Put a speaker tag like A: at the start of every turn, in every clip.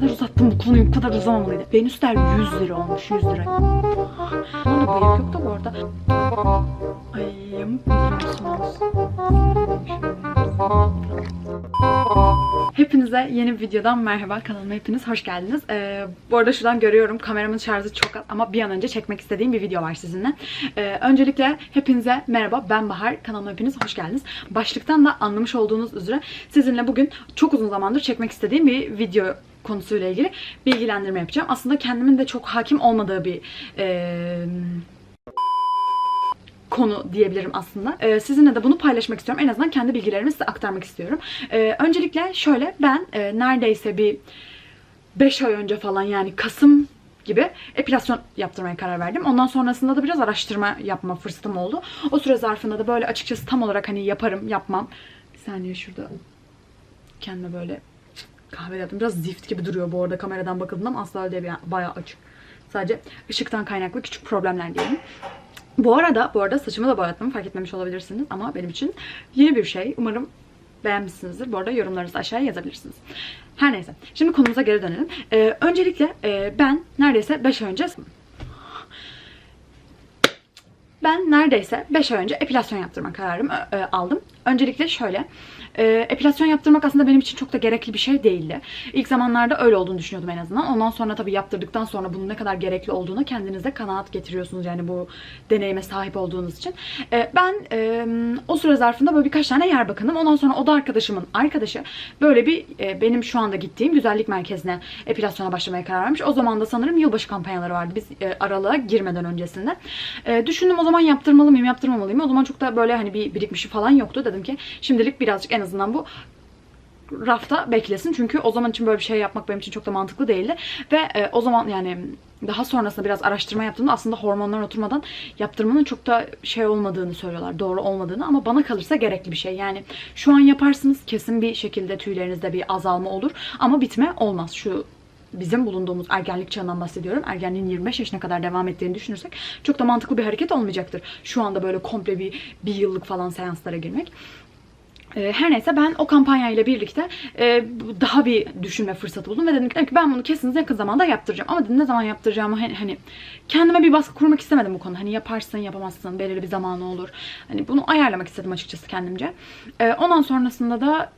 A: kadar uzattım bu konuyu. Bu kadar uzamamalıydı. Venüsler 100 lira olmuş. 100 lira. Bunda bıyık yok da bu arada. Ay yamuk mu duruyorsunuz? Hepinize yeni bir videodan merhaba. Kanalıma hepiniz hoş geldiniz. Ee, bu arada şuradan görüyorum kameramın şarjı çok az ama bir an önce çekmek istediğim bir video var sizinle. Ee, öncelikle hepinize merhaba. Ben Bahar. Kanalıma hepiniz hoş geldiniz. Başlıktan da anlamış olduğunuz üzere sizinle bugün çok uzun zamandır çekmek istediğim bir video konusuyla ilgili bilgilendirme yapacağım. Aslında kendimin de çok hakim olmadığı bir eee konu diyebilirim aslında. Ee, sizinle de bunu paylaşmak istiyorum. En azından kendi bilgilerimi size aktarmak istiyorum. Ee, öncelikle şöyle ben e, neredeyse bir 5 ay önce falan yani Kasım gibi epilasyon yaptırmaya karar verdim. Ondan sonrasında da biraz araştırma yapma fırsatım oldu. O süre zarfında da böyle açıkçası tam olarak hani yaparım, yapmam. Bir saniye şurada kendime böyle kahve yaptım. Biraz zift gibi duruyor bu arada kameradan bakıldığında ama asla öyle bir bayağı açık. Sadece ışıktan kaynaklı küçük problemler diyelim. Bu arada, bu arada saçımı da boyattım. Fark etmemiş olabilirsiniz ama benim için yeni bir şey. Umarım beğenmişsinizdir. Bu arada yorumlarınızı aşağıya yazabilirsiniz. Her neyse. Şimdi konumuza geri dönelim. Ee, öncelikle e, ben neredeyse 5 ay önce ben neredeyse 5 ay önce epilasyon yaptırma kararımı e, aldım. Öncelikle şöyle, e, epilasyon yaptırmak aslında benim için çok da gerekli bir şey değildi. İlk zamanlarda öyle olduğunu düşünüyordum en azından. Ondan sonra tabii yaptırdıktan sonra bunun ne kadar gerekli olduğunu kendinize kanaat getiriyorsunuz yani bu deneyime sahip olduğunuz için. E, ben e, o süre zarfında böyle birkaç tane yer bakındım. Ondan sonra o da arkadaşımın arkadaşı böyle bir e, benim şu anda gittiğim güzellik merkezine epilasyona başlamaya karar vermiş. O zaman da sanırım yılbaşı kampanyaları vardı biz e, aralığa girmeden öncesinde. E, düşündüm o zaman yaptırmalı mıyım, yaptırmamalıyım. O zaman çok da böyle hani bir birikmişi falan yoktu. Dedim ki şimdilik birazcık en azından bu rafta beklesin. Çünkü o zaman için böyle bir şey yapmak benim için çok da mantıklı değildi. Ve e, o zaman yani daha sonrasında biraz araştırma yaptığımda aslında hormonlar oturmadan yaptırmanın çok da şey olmadığını söylüyorlar. Doğru olmadığını ama bana kalırsa gerekli bir şey. Yani şu an yaparsınız kesin bir şekilde tüylerinizde bir azalma olur ama bitme olmaz. Şu bizim bulunduğumuz ergenlik çağından bahsediyorum. Ergenliğin 25 yaşına kadar devam ettiğini düşünürsek çok da mantıklı bir hareket olmayacaktır. Şu anda böyle komple bir, bir yıllık falan seanslara girmek. Ee, Her neyse ben o kampanyayla birlikte e, daha bir düşünme fırsatı buldum ve dedim ki ben bunu kesin yakın zamanda yaptıracağım. Ama dedim ne zaman yaptıracağımı hani, kendime bir baskı kurmak istemedim bu konuda. Hani yaparsın yapamazsın belirli bir zamanı olur. Hani bunu ayarlamak istedim açıkçası kendimce. Ee, Ondan sonrasında da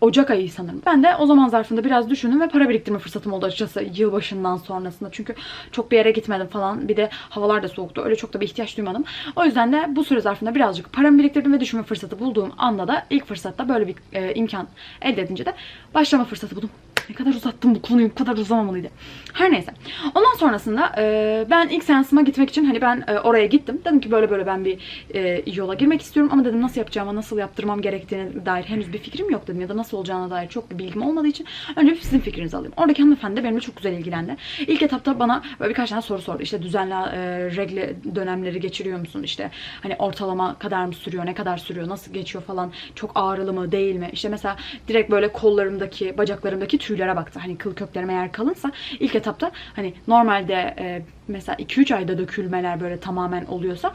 A: Ocak ayı sanırım. Ben de o zaman zarfında biraz düşündüm ve para biriktirme fırsatım oldu açıkçası yılbaşından sonrasında. Çünkü çok bir yere gitmedim falan. Bir de havalar da soğuktu. Öyle çok da bir ihtiyaç duymadım. O yüzden de bu süre zarfında birazcık paramı biriktirdim ve düşünme fırsatı bulduğum anda da ilk fırsatta böyle bir e, imkan elde edince de başlama fırsatı buldum. Ne kadar uzattım bu konuyu, bu kadar uzamamalıydı. Her neyse. Ondan sonrasında e, ben ilk seansıma gitmek için hani ben e, oraya gittim. Dedim ki böyle böyle ben bir e, yola girmek istiyorum ama dedim nasıl yapacağıma, nasıl yaptırmam gerektiğine dair henüz bir fikrim yok dedim ya da nasıl olacağına dair çok bir bilgim olmadığı için önce sizin fikrinizi alayım. Oradaki hanımefendi de benimle çok güzel ilgilendi. İlk etapta bana böyle birkaç tane soru sordu. İşte düzenli e, regle dönemleri geçiriyor musun? İşte hani ortalama kadar mı sürüyor, ne kadar sürüyor, nasıl geçiyor falan. Çok ağrılı mı, değil mi? İşte mesela direkt böyle kollarımdaki, bacaklarımdaki tüylere baktı. Hani kıl köklerim eğer kalınsa ilk etapta hani normalde e, mesela 2-3 ayda dökülmeler böyle tamamen oluyorsa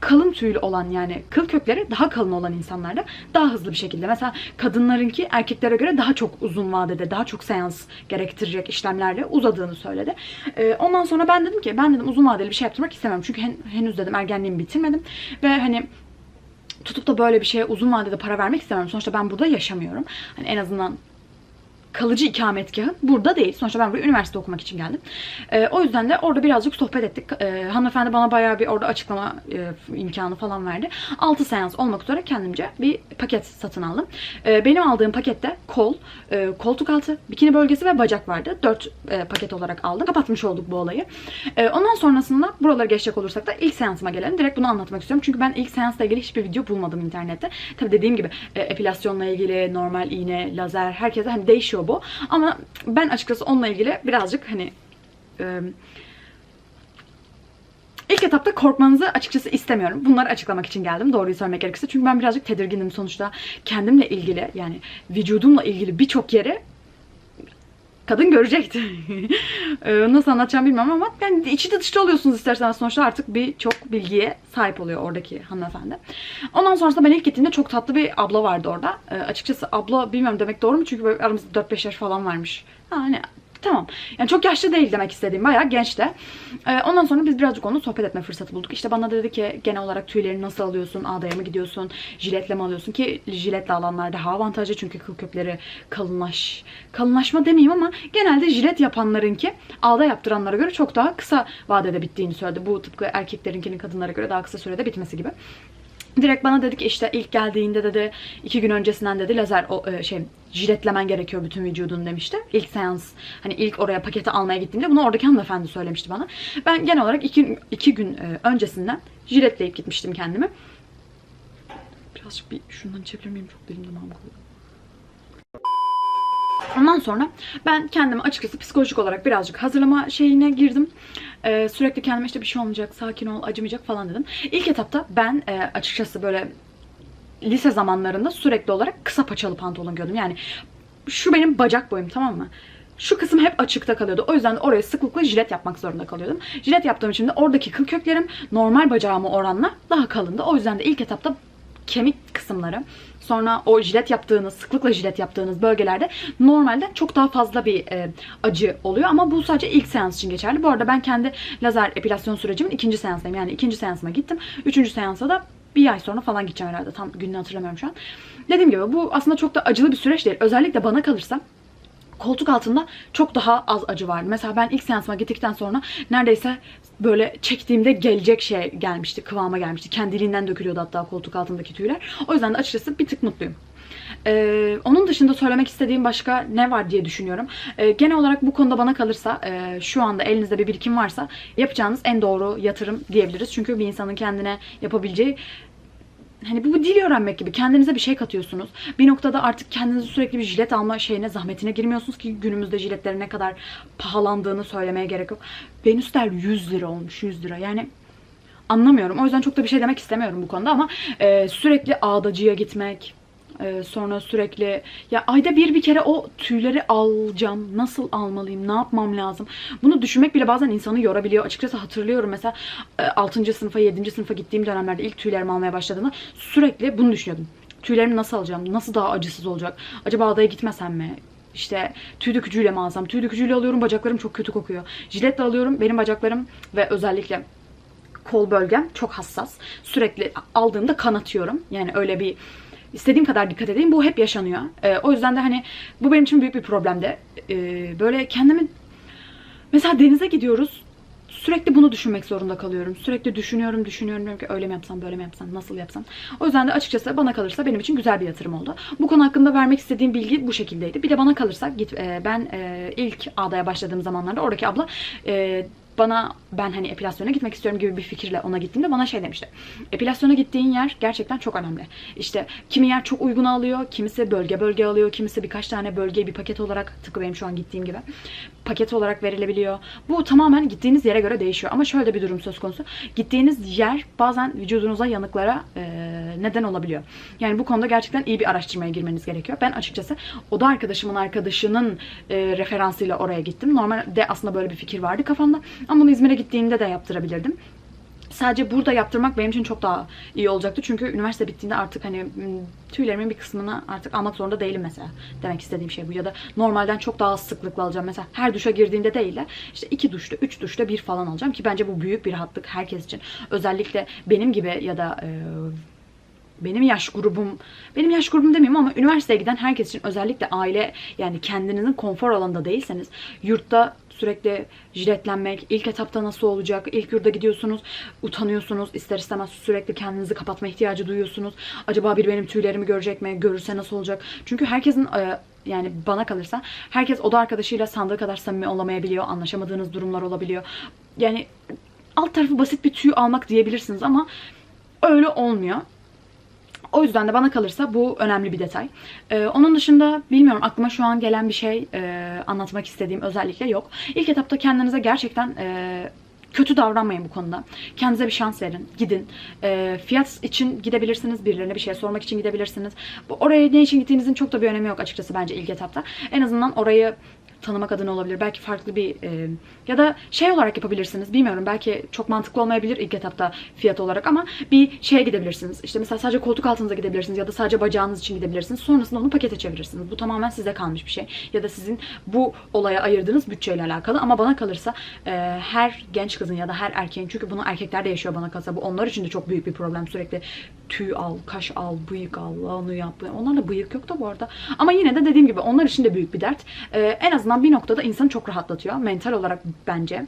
A: kalın tüylü olan yani kıl kökleri daha kalın olan insanlarda daha hızlı bir şekilde. Mesela kadınlarınki erkeklere göre daha çok uzun vadede, daha çok seans gerektirecek işlemlerle uzadığını söyledi. Ee, ondan sonra ben dedim ki ben dedim uzun vadeli bir şey yaptırmak istemem. Çünkü hen- henüz dedim ergenliğimi bitirmedim ve hani tutup da böyle bir şeye uzun vadede para vermek istemem. Sonuçta ben burada yaşamıyorum. Hani en azından kalıcı ikametgahım burada değil. Sonuçta ben buraya üniversite okumak için geldim. Ee, o yüzden de orada birazcık sohbet ettik. Ee, hanımefendi bana bayağı bir orada açıklama e, imkanı falan verdi. 6 seans olmak üzere kendimce bir paket satın aldım. Ee, benim aldığım pakette kol, e, koltuk altı, bikini bölgesi ve bacak vardı. 4 paket olarak aldım. Kapatmış olduk bu olayı. Ee, ondan sonrasında buraları geçecek olursak da ilk seansıma gelelim. Direkt bunu anlatmak istiyorum. Çünkü ben ilk seansla ilgili hiçbir video bulmadım internette. Tabii dediğim gibi e, epilasyonla ilgili normal iğne, lazer herkese hani değişiyor bu. Ama ben açıkçası onunla ilgili birazcık hani e, İlk etapta korkmanızı açıkçası istemiyorum. Bunları açıklamak için geldim. Doğruyu söylemek gerekirse. Çünkü ben birazcık tedirgindim sonuçta. Kendimle ilgili yani vücudumla ilgili birçok yeri kadın görecekti. Ee, Nasıl anlatacağım bilmem ama yani içi de dışta oluyorsunuz isterseniz sonuçta artık bir çok bilgiye sahip oluyor oradaki hanımefendi. Ondan sonrasında ben ilk gittiğimde çok tatlı bir abla vardı orada. Ee, açıkçası abla bilmiyorum demek doğru mu? Çünkü aramızda 4-5 yaş falan varmış. Ha, hani Tamam. Yani çok yaşlı değil demek istediğim. Bayağı genç de. Ee, ondan sonra biz birazcık onunla sohbet etme fırsatı bulduk. İşte bana dedi ki genel olarak tüylerini nasıl alıyorsun? Ağdaya mı gidiyorsun? Jiletle mi alıyorsun? Ki jiletle alanlar daha avantajlı çünkü kıl kökleri kalınlaş. Kalınlaşma demeyeyim ama genelde jilet yapanlarınki ağda yaptıranlara göre çok daha kısa vadede bittiğini söyledi. Bu tıpkı erkeklerinkinin kadınlara göre daha kısa sürede bitmesi gibi. Direkt bana dedi ki işte ilk geldiğinde dedi iki gün öncesinden dedi lazer o e, şey jiletlemen gerekiyor bütün vücudunu demişti. İlk seans hani ilk oraya paketi almaya gittiğimde bunu oradaki hanımefendi söylemişti bana. Ben genel olarak iki, iki gün e, öncesinden jiletleyip gitmiştim kendimi. Birazcık bir şundan içebilir? Çok dilim damağım kurudu. Ondan sonra ben kendimi açıkçası psikolojik olarak birazcık hazırlama şeyine girdim. Ee, sürekli kendime işte bir şey olmayacak, sakin ol, acımayacak falan dedim. İlk etapta ben e, açıkçası böyle lise zamanlarında sürekli olarak kısa paçalı pantolon giyiyordum. Yani şu benim bacak boyum tamam mı? Şu kısım hep açıkta kalıyordu. O yüzden de oraya sıklıkla jilet yapmak zorunda kalıyordum. Jilet yaptığım için de oradaki kıl köklerim normal bacağıma oranla daha kalındı. O yüzden de ilk etapta kemik kısımları sonra o jilet yaptığınız, sıklıkla jilet yaptığınız bölgelerde normalde çok daha fazla bir e, acı oluyor ama bu sadece ilk seans için geçerli. Bu arada ben kendi lazer epilasyon sürecimin ikinci seansındayım. Yani ikinci seansıma gittim. Üçüncü seansa da bir ay sonra falan gideceğim herhalde. Tam gününü hatırlamıyorum şu an. Dediğim gibi bu aslında çok da acılı bir süreç değil. Özellikle bana kalırsa koltuk altında çok daha az acı vardı. Mesela ben ilk seansıma gittikten sonra neredeyse böyle çektiğimde gelecek şey gelmişti, kıvama gelmişti. Kendiliğinden dökülüyordu hatta koltuk altındaki tüyler. O yüzden de açıkçası bir tık mutluyum. Ee, onun dışında söylemek istediğim başka ne var diye düşünüyorum. Ee, genel olarak bu konuda bana kalırsa e, şu anda elinizde bir birikim varsa yapacağınız en doğru yatırım diyebiliriz. Çünkü bir insanın kendine yapabileceği hani bu bir dil öğrenmek gibi kendinize bir şey katıyorsunuz. Bir noktada artık kendinizi sürekli bir jilet alma şeyine zahmetine girmiyorsunuz ki günümüzde jiletlerin ne kadar pahalandığını söylemeye gerek yok. Venüsler 100 lira olmuş 100 lira yani anlamıyorum. O yüzden çok da bir şey demek istemiyorum bu konuda ama e, sürekli ağdacıya gitmek, e, sonra sürekli ya ayda bir bir kere o tüyleri alacağım. Nasıl almalıyım? Ne yapmam lazım? Bunu düşünmek bile bazen insanı yorabiliyor. Açıkçası hatırlıyorum mesela e, 6. sınıfa 7. sınıfa gittiğim dönemlerde ilk tüylerimi almaya başladığımda sürekli bunu düşünüyordum. Tüylerimi nasıl alacağım? Nasıl daha acısız olacak? Acaba adaya gitmesem mi? İşte tüy dökücüyle mi alsam? Tüy dökücüyle alıyorum bacaklarım çok kötü kokuyor. Jiletle alıyorum benim bacaklarım ve özellikle kol bölgem çok hassas. Sürekli aldığımda kanatıyorum. Yani öyle bir istediğim kadar dikkat edeyim. Bu hep yaşanıyor. Ee, o yüzden de hani bu benim için büyük bir problemdi. Ee, böyle kendimi mesela denize gidiyoruz. Sürekli bunu düşünmek zorunda kalıyorum. Sürekli düşünüyorum, düşünüyorum. Diyorum ki öyle mi yapsam, böyle mi yapsam, nasıl yapsam. O yüzden de açıkçası bana kalırsa benim için güzel bir yatırım oldu. Bu konu hakkında vermek istediğim bilgi bu şekildeydi. Bir de bana kalırsa git e, ben e, ilk ağdaya başladığım zamanlarda oradaki abla e, bana ben hani epilasyona gitmek istiyorum gibi bir fikirle ona gittiğimde bana şey demişti. Epilasyona gittiğin yer gerçekten çok önemli. İşte kimi yer çok uygun alıyor, kimisi bölge bölge alıyor, kimisi birkaç tane bölgeyi bir paket olarak tıpkı benim şu an gittiğim gibi paket olarak verilebiliyor. Bu tamamen gittiğiniz yere göre değişiyor. Ama şöyle bir durum söz konusu. Gittiğiniz yer bazen vücudunuza yanıklara e, neden olabiliyor. Yani bu konuda gerçekten iyi bir araştırmaya girmeniz gerekiyor. Ben açıkçası oda arkadaşımın arkadaşının e, referansıyla oraya gittim. Normalde aslında böyle bir fikir vardı kafamda. Ama bunu İzmir'e gittiğimde de yaptırabilirdim. Sadece burada yaptırmak benim için çok daha iyi olacaktı. Çünkü üniversite bittiğinde artık hani tüylerimin bir kısmını artık almak zorunda değilim mesela. Demek istediğim şey bu. Ya da normalden çok daha sıklıkla alacağım. Mesela her duşa girdiğinde değil de işte iki duşta, üç duşta bir falan alacağım. Ki bence bu büyük bir rahatlık herkes için. Özellikle benim gibi ya da e, benim yaş grubum, benim yaş grubum demeyeyim ama üniversiteye giden herkes için özellikle aile yani kendinizin konfor alanında değilseniz yurtta sürekli jiletlenmek, ilk etapta nasıl olacak, ilk yurda gidiyorsunuz, utanıyorsunuz, ister istemez sürekli kendinizi kapatma ihtiyacı duyuyorsunuz. Acaba bir benim tüylerimi görecek mi, görürse nasıl olacak? Çünkü herkesin yani bana kalırsa herkes oda arkadaşıyla sandığı kadar samimi olamayabiliyor, anlaşamadığınız durumlar olabiliyor. Yani alt tarafı basit bir tüy almak diyebilirsiniz ama öyle olmuyor. O yüzden de bana kalırsa bu önemli bir detay. Ee, onun dışında bilmiyorum aklıma şu an gelen bir şey e, anlatmak istediğim özellikle yok. İlk etapta kendinize gerçekten e, kötü davranmayın bu konuda. Kendinize bir şans verin. Gidin. E, fiyat için gidebilirsiniz. Birilerine bir şey sormak için gidebilirsiniz. Bu, oraya ne için gittiğinizin çok da bir önemi yok açıkçası bence ilk etapta. En azından orayı tanımak adına olabilir. Belki farklı bir e, ya da şey olarak yapabilirsiniz. Bilmiyorum. Belki çok mantıklı olmayabilir ilk etapta fiyat olarak ama bir şeye gidebilirsiniz. İşte mesela sadece koltuk altınıza gidebilirsiniz ya da sadece bacağınız için gidebilirsiniz. Sonrasında onu pakete çevirirsiniz. Bu tamamen size kalmış bir şey. Ya da sizin bu olaya ayırdığınız bütçeyle alakalı ama bana kalırsa e, her genç kızın ya da her erkeğin çünkü bunu erkekler de yaşıyor bana kalırsa bu onlar için de çok büyük bir problem sürekli tüy al, kaş al, bıyık al, onu yap. Onlarda bıyık yok da bu arada. Ama yine de dediğim gibi onlar için de büyük bir dert. E, en azından bir noktada insanı çok rahatlatıyor. Mental olarak bence.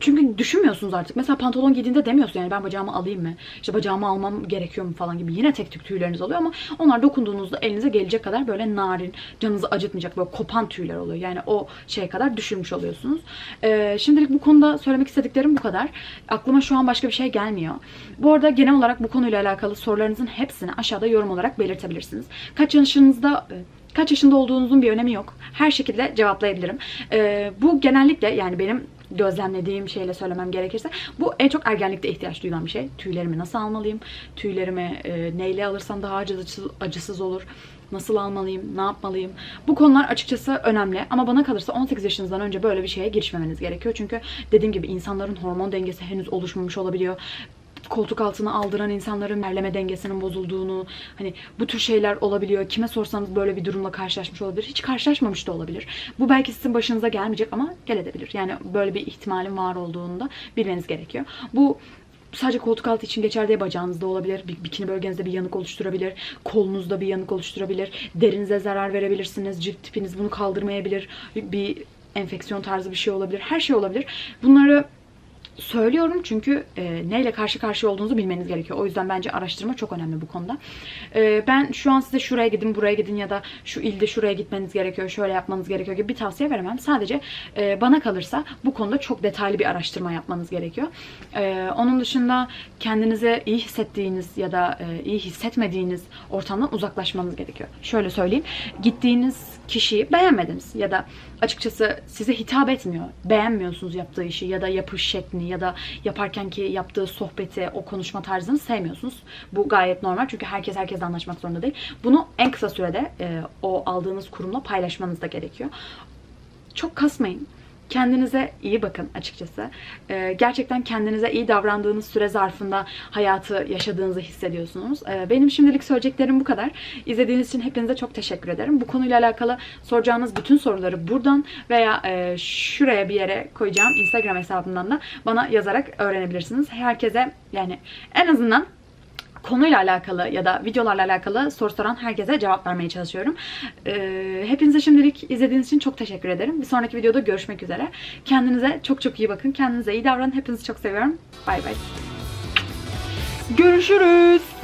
A: Çünkü düşünmüyorsunuz artık. Mesela pantolon giydiğinde demiyorsun yani ben bacağımı alayım mı? İşte bacağımı almam gerekiyor mu falan gibi. Yine tek tük tüyleriniz oluyor ama onlar dokunduğunuzda elinize gelecek kadar böyle narin, canınızı acıtmayacak böyle kopan tüyler oluyor. Yani o şeye kadar düşürmüş oluyorsunuz. Ee, şimdilik bu konuda söylemek istediklerim bu kadar. Aklıma şu an başka bir şey gelmiyor. Bu arada genel olarak bu konuyla alakalı sorularınızın hepsini aşağıda yorum olarak belirtebilirsiniz. Kaç yaşınızda kaç yaşında olduğunuzun bir önemi yok. Her şekilde cevaplayabilirim. Ee, bu genellikle yani benim gözlemlediğim şeyle söylemem gerekirse bu en çok ergenlikte ihtiyaç duyulan bir şey. Tüylerimi nasıl almalıyım? Tüylerimi e, neyle alırsam daha acısız, acısız olur? Nasıl almalıyım? Ne yapmalıyım? Bu konular açıkçası önemli ama bana kalırsa 18 yaşınızdan önce böyle bir şeye girişmemeniz gerekiyor. Çünkü dediğim gibi insanların hormon dengesi henüz oluşmamış olabiliyor koltuk altına aldıran insanların terleme dengesinin bozulduğunu hani bu tür şeyler olabiliyor. Kime sorsanız böyle bir durumla karşılaşmış olabilir. Hiç karşılaşmamış da olabilir. Bu belki sizin başınıza gelmeyecek ama gelebilir. Yani böyle bir ihtimalin var olduğunu da bilmeniz gerekiyor. Bu sadece koltuk altı için geçerli değil bacağınızda olabilir. Bikini bölgenizde bir yanık oluşturabilir. Kolunuzda bir yanık oluşturabilir. Derinize zarar verebilirsiniz. Cilt tipiniz bunu kaldırmayabilir. Bir enfeksiyon tarzı bir şey olabilir. Her şey olabilir. Bunları söylüyorum çünkü e, neyle karşı karşıya olduğunuzu bilmeniz gerekiyor. O yüzden bence araştırma çok önemli bu konuda. E, ben şu an size şuraya gidin, buraya gidin ya da şu ilde şuraya gitmeniz gerekiyor, şöyle yapmanız gerekiyor gibi bir tavsiye veremem. Sadece e, bana kalırsa bu konuda çok detaylı bir araştırma yapmanız gerekiyor. E, onun dışında kendinize iyi hissettiğiniz ya da e, iyi hissetmediğiniz ortamdan uzaklaşmanız gerekiyor. Şöyle söyleyeyim. Gittiğiniz kişiyi beğenmediniz ya da açıkçası size hitap etmiyor. Beğenmiyorsunuz yaptığı işi ya da yapış şeklini ya da yaparkenki yaptığı sohbeti, o konuşma tarzını sevmiyorsunuz. Bu gayet normal çünkü herkes herkesle anlaşmak zorunda değil. Bunu en kısa sürede e, o aldığınız kurumla paylaşmanız da gerekiyor. Çok kasmayın. Kendinize iyi bakın açıkçası. Ee, gerçekten kendinize iyi davrandığınız süre zarfında hayatı yaşadığınızı hissediyorsunuz. Ee, benim şimdilik söyleyeceklerim bu kadar. İzlediğiniz için hepinize çok teşekkür ederim. Bu konuyla alakalı soracağınız bütün soruları buradan veya e, şuraya bir yere koyacağım Instagram hesabımdan da bana yazarak öğrenebilirsiniz. Herkese yani en azından konuyla alakalı ya da videolarla alakalı soru soran herkese cevap vermeye çalışıyorum. Ee, hepinize şimdilik izlediğiniz için çok teşekkür ederim. Bir sonraki videoda görüşmek üzere. Kendinize çok çok iyi bakın. Kendinize iyi davranın. Hepinizi çok seviyorum. Bay bay. Görüşürüz.